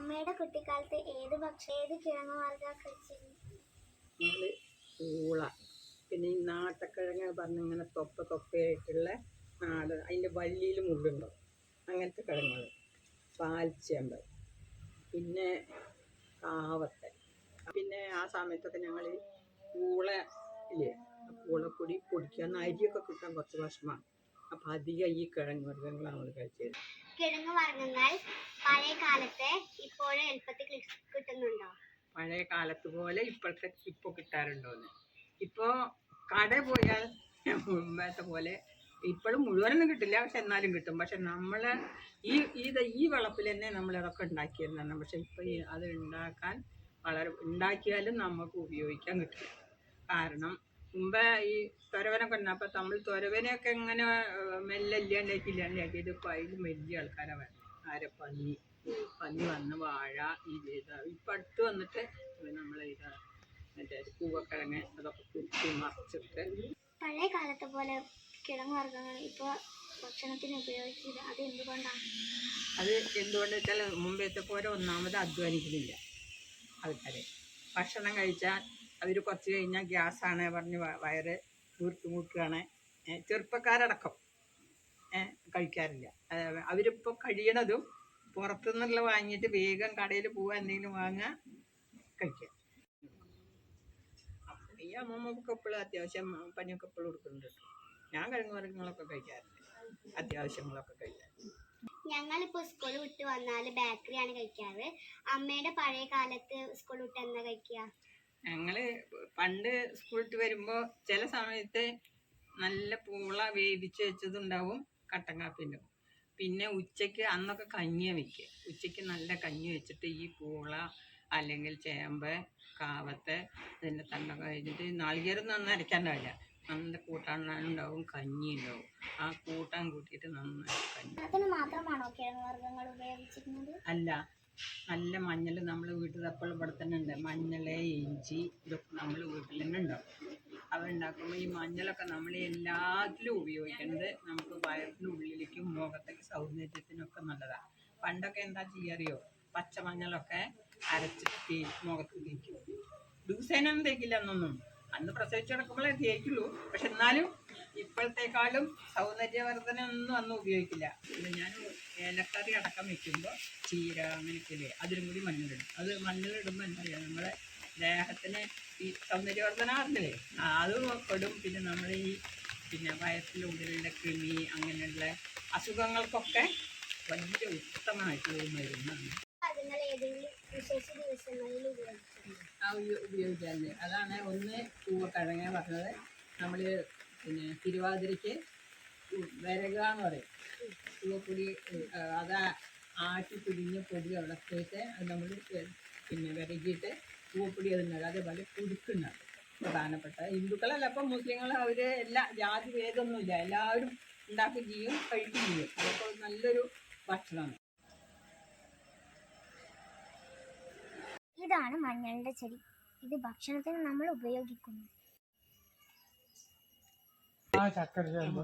അമ്മയുടെ കുട്ടിക്കാലത്ത് ഏത് ഭക്ഷണം ഏത് കിഴങ്ങ് വർഗ നമ്മൾ പൂള. പിന്നെ ഈ നാട്ടക്കിഴങ്ങ് പറഞ്ഞ ഇങ്ങനെ തൊപ്പ തൊപ്പയായിട്ടുള്ള നാട്. അതിന്റെ വള്ളിയിൽ മുള്ളുണ്ടാവും അങ്ങനത്തെ കിഴങ്ങുകൾ പാൽച്ചേമ്പ്. പിന്നെ കാവത്തൻ പിന്നെ ആ സമയത്തൊക്കെ ഞങ്ങൾ പൂള ഇല്ലേ? പൂളപ്പൊടി പൊടിക്കാൻ അരിയൊക്കെ കിട്ടാൻ കുറച്ച് വിഷമമാണ് അപ്പം അധികം ഈ കിഴങ്ങ് വർഗങ്ങളാണ് നമ്മൾ കഴിച്ചത്. കിഴങ്ങ് വർഗങ്ങൾ പഴയ കാലത്ത് ഇപ്പോഴും എളുപ്പത്തിൽ കിട്ടുന്നുണ്ടോ? പഴയ കാലത്ത് പോലെ ഇപ്പോഴത്തെ ഇപ്പോൾ കിട്ടാറുണ്ടോന്ന്. ഇപ്പോൾ കട പോയാൽ മുമ്പത്തെ പോലെ ഇപ്പോഴും മുഴുവനൊന്നും കിട്ടില്ല പക്ഷെ എന്നാലും കിട്ടും. പക്ഷെ നമ്മൾ ഈ ഇത് ഈ വളപ്പിൽ തന്നെ നമ്മൾ ഇതൊക്കെ ഉണ്ടാക്കിയിരുന്നതാണ് പക്ഷെ ഇപ്പൊ അത് ഉണ്ടാക്കാൻ വളരെ ഉണ്ടാക്കിയാലും നമുക്ക് ഉപയോഗിക്കാൻ കിട്ടില്ല. കാരണം മുമ്പേ ഈ തൊരവനൊക്കെ ഉണ്ട്. അപ്പം നമ്മൾ തുരവനെയൊക്കെ ഇങ്ങനെ മെല്ലെ ഇല്ലാണ്ടാക്കി ഇല്ലാണ്ടാക്കിയിട്ട് ഇപ്പം അതിൽ വലിയ ആൾക്കാരാ വരുന്നത് ആരെ പന്നി. പന്നി വന്ന് വാഴ ഈ ചെയ്ത ഇപ്പം അടുത്ത് വന്നിട്ട് നമ്മൾ ഇതാ മറ്റേ പൂവക്കിഴങ്ങ് അതൊക്കെ കുത്തി മറിച്ചിട്ട്. പഴയ കാലത്തെ പോലെ കിഴങ്ങ് വർഗങ്ങൾ ഇപ്പോൾ ഭക്ഷണത്തിന് ഉപയോഗിച്ചില്ല. അത് എന്തുകൊണ്ടാണ് അത് എന്തുകൊണ്ട് വെച്ചാൽ മുമ്പത്തെ പോലെ ഒന്നാമത് അധ്വാനിക്കുന്നില്ല ആൾക്കാരെ. ഭക്ഷണം കഴിച്ചാൽ അവർ കുറച്ച് കഴിഞ്ഞാൽ ഗ്യാസാണ് പറഞ്ഞ് വയറ് വയറ് വീർത്തുമുട്ടുകയാണ് ചെറുപ്പക്കാരടക്കം. കഴിക്കാറില്ല. അവരിപ്പോൾ കഴിയണതും പുറത്തുനിന്നുള്ള വാങ്ങിയിട്ട് വേഗം കടയിൽ പോവുക എന്തെങ്കിലും വാങ്ങുക കഴിക്കാം ഈ അമ്മമ്മക്ക് എപ്പോഴും അത്യാവശ്യം പനിയൊക്കെ എപ്പോഴും കൊടുക്കുന്നുണ്ട്. ഞാൻ കിഴങ്ങ് വർഗങ്ങളൊക്കെ കഴിക്കാറുണ്ട് അത്യാവശ്യങ്ങളൊക്കെ കഴിക്കാറുണ്ട് ഞങ്ങളിപ്പോൾ സ്കൂൾ വിട്ട് വന്നാൽ ബേക്കറിയാണ് കഴിക്കാറ്. അമ്മയുടെ പഴയ കാലത്ത് സ്കൂൾ വിട്ട് എന്താ കഴിക്കുക? ഞങ്ങൾ പണ്ട് സ്കൂളിട്ട് വരുമ്പോൾ ചില സമയത്ത് നല്ല പൂള വേവിച്ച് വെച്ചതുണ്ടാവും കട്ടൻ കാപ്പി ഉണ്ടാവും പിന്നെ ഉച്ചയ്ക്ക് അന്നൊക്കെ കഞ്ഞിയാണ് വെക്കുക ഉച്ചയ്ക്ക് നല്ല കഞ്ഞി വെച്ചിട്ട് ഈ പൂള അല്ലെങ്കിൽ ചേമ്പ് കാവത്ത് ഇതിന്റെ തണ്ട കഴിഞ്ഞിട്ട് നാളികേരം നന്നായി അരയ്ക്കാണ്ടാവില്ല നല്ല കൂട്ടാനുണ്ടാവും കഞ്ഞി ഉണ്ടാവും ആ കൂട്ടാൻ കൂട്ടിയിട്ട് നന്നായി കഞ്ഞി. അതിന് മാത്രമാണോ കിഴങ്ങ് വർഗങ്ങൾ ഉപയോഗിച്ചിരുന്നത്? അല്ല നല്ല മഞ്ഞൾ നമ്മൾ വീട്ടിൽ അപ്പോൾ ഇവിടെ തന്നെ ഉണ്ട്. മഞ്ഞൾ ഇഞ്ചി ഇതൊക്കെ നമ്മൾ വീട്ടിൽ തന്നെ ഉണ്ടാവും. അവരുണ്ടാക്കുമ്പോൾ ഈ മഞ്ഞളൊക്കെ നമ്മൾ എല്ലാത്തിലും ഉപയോഗിക്കുന്നത് നമുക്ക് വയറിനുള്ളിലേക്കും മുഖത്തേക്ക് സൗന്ദര്യത്തിനൊക്കെ നല്ലതാണ്. പണ്ടൊക്കെ എന്താ ചെയ്യാറിയോ പച്ചമഞ്ഞളൊക്കെ അരച്ചിട്ട് മുഖത്ത് തേക്കും. ദിവസേനൊന്നും തേക്കില്ല എന്നൊന്നും. അന്ന് പ്രസവിച്ച് കിടക്കുമ്പോഴേ തേക്കുള്ളൂ. പക്ഷെ എന്നാലും ഇപ്പോഴത്തേക്കാളും സൗന്ദര്യവർദ്ധന ഒന്നും അന്ന് ഉപയോഗിക്കില്ല. പിന്നെ ഞാൻ ഏലക്കറി അടക്കം വെക്കുമ്പോൾ ചീര അങ്ങനെയൊക്കെ ഇല്ലേ അതിലും കൂടി മഞ്ഞളിടും. അത് മഞ്ഞളിടുമ്പോൾ എന്താ പറയുക നമ്മുടെ ദേഹത്തിന് ഈ സൗന്ദര്യവർദ്ധന അറിഞ്ഞില്ലേ? അത് പെടും. പിന്നെ നമ്മുടെ ഈ പിന്നെ വയറ്റിലുള്ളിലുള്ള കൃമി അങ്ങനെയുള്ള അസുഖങ്ങൾക്കൊക്കെ വലിയ ഉത്തമമായിട്ടുള്ള മരുന്നാണ്. വർഗങ്ങൾ ഏതെങ്കിലും വിശേഷ ദിവസങ്ങളിൽ ഉപയോഗിക്കുന്നു ആ ഉപ- ഉപയോഗിക്കാറുണ്ട്. അതാണ് ഒന്ന് പൂവക്കിഴങ്ങ പറഞ്ഞത്. നമ്മൾ പിന്നെ തിരുവാതിരയ്ക്ക് വിരക എന്ന് പറയും. പൂവപ്പൊടി ആ, അത് ആട്ടി പിടിഞ്ഞ പൊടി ഉളക്കിയിട്ട് അത് നമ്മൾ പിന്നെ വിരകിയിട്ട് പൂവപ്പൊടി അതുണ്ടാകും അതേപോലെ കുടുക്കുന്നുണ്ട് പ്രധാനപ്പെട്ട ഹിന്ദുക്കളല്ല അപ്പം മുസ്ലിങ്ങൾ അവർ എല്ലാ ജാതി ഭേദമൊന്നുമില്ല. എല്ലാവരും ഉണ്ടാക്കുകയും ചെയ്യും കഴിക്കുകയും ചെയ്യും. അതൊക്കെ നല്ലൊരു ഭക്ഷണമാണ്. ഇതാണ് മഞ്ഞളുടെ ചെടി. ഇത് ഭക്ഷണത്തിന് നമ്മൾ ഉപയോഗിക്കുന്നു. ആ ചക്കര ചേമ്പ്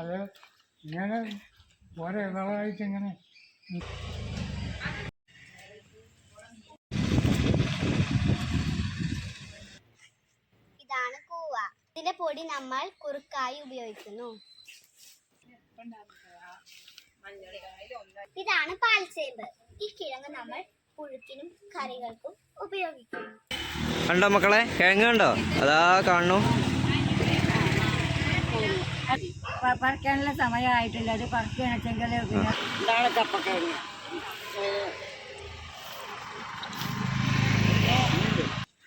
അത് ഇങ്ങനെ ഓരോ ഇളവായിട്ട് ഇങ്ങനെ ഇതാണ് കൂവ. ഇതിന്റെ പൊടി നമ്മൾ കുറുക്കായി ഉപയോഗിക്കുന്നു. ഇതാണ് പാൽച്ചേമ്പ് ഈ കിഴങ്ങ് നമ്മൾ പുഴുക്കിനും കറികൾക്കും ഉപയോഗിക്കുന്നു. കണ്ടോ മക്കളെ? കിഴങ്ങ് കണ്ടോ? അതാ കാണുന്നു. പറിക്കാനുള്ള സമയമായിട്ടില്ല. അത് പറിക്കുകയാണെച്ചെങ്കിൽ പിന്നെ ഇതാണ് കപ്പക്കിഴങ്ങ്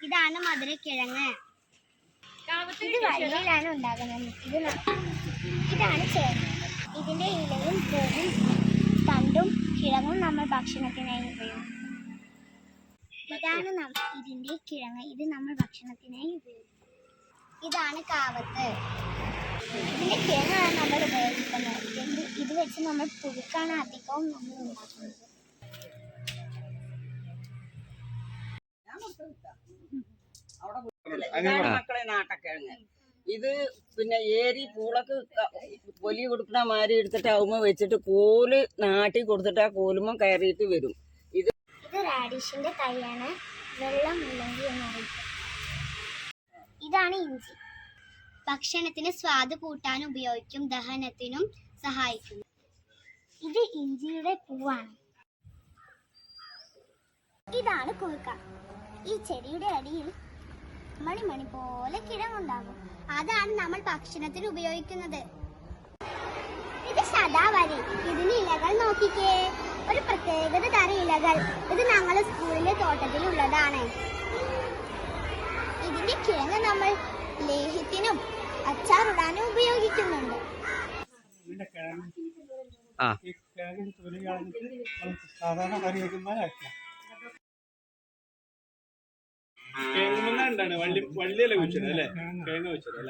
ഇതാണ് മധുരക്കിഴങ്ങ് ഇത് വഴിയിലാണ് ഉണ്ടാകുന്നത്. ഇത് ഇതാണ് ചേന ഇതിന്റെ ഇലയും പൂവും തണ്ടും കിഴങ്ങും നമ്മൾ ഭക്ഷണത്തിനായി ഉപയോഗിക്കും ഇതാണ് ഇതിന്റെ ഇതിന്റെ കിഴങ്ങ്. ഇത് നമ്മൾ ഭക്ഷണത്തിനായി ഉപയോഗിക്കും ഇതാണ് കാവത്ത്. ഇതിന്റെ കിഴങ്ങാണ് നമ്മൾ ഉപയോഗിക്കുന്നത് ഇത് ഇത് വെച്ച് നമ്മൾ പുഴുക്കാണ് അധികവും നമ്മൾ ഉണ്ടാക്കുന്നത് മക്കളെ നാട്ടക്കിഴങ്ങ്. ഇത് പിന്നെ ഏരി പൂളക്ക് വലിയ കൊടുക്കുന്ന മാതിരി എടുത്തിട്ട് ആവുമ്പോ വെച്ചിട്ട് കോൽ നാട്ടി കൊടുത്തിട്ട് ആ കോലുമ്പോ കയറിയിട്ട് വരും. ഇത് ഇത് റാഡിഷിന്റെ തൈയാണ് വെള്ളം ഇതാണ് ഇഞ്ചി. ഭക്ഷണത്തിന് സ്വാദ് കൂട്ടാൻ ഉപയോഗിക്കും ദഹനത്തിനും സഹായിക്കുന്നു. ഇത് ഇഞ്ചിയുടെ പൂവാണ്. ഇതാണ് കുറുക്ക ഈ ചെടിയുടെ അടിയിൽ മണിമണി പോലെ കിഴങ്ങുണ്ടാകും. അതാണ് നമ്മൾ ഭക്ഷണത്തിന് ഉപയോഗിക്കുന്നത്. ഇത് സദാവരി ഇതിന് ഇലകൾ നോക്കിക്കേ. ഒരു പ്രത്യേകത തരം ഇലകൾ. ഇത് ഞങ്ങളുടെ സ്കൂളിലെ തോട്ടത്തിലുള്ളതാണ്. ഇതിന്റെ കിഴങ്ങ് നമ്മൾ ലേഹ്യത്തിനും അച്ചാറിടാനും ഉപയോഗിക്കുന്നുണ്ട്. സാധാരണ കറി വള്ളി വള്ളിയല്ലേ വെച്ചത് അല്ലേ? കിഴങ്ങ് വെച്ചത് അല്ലേ?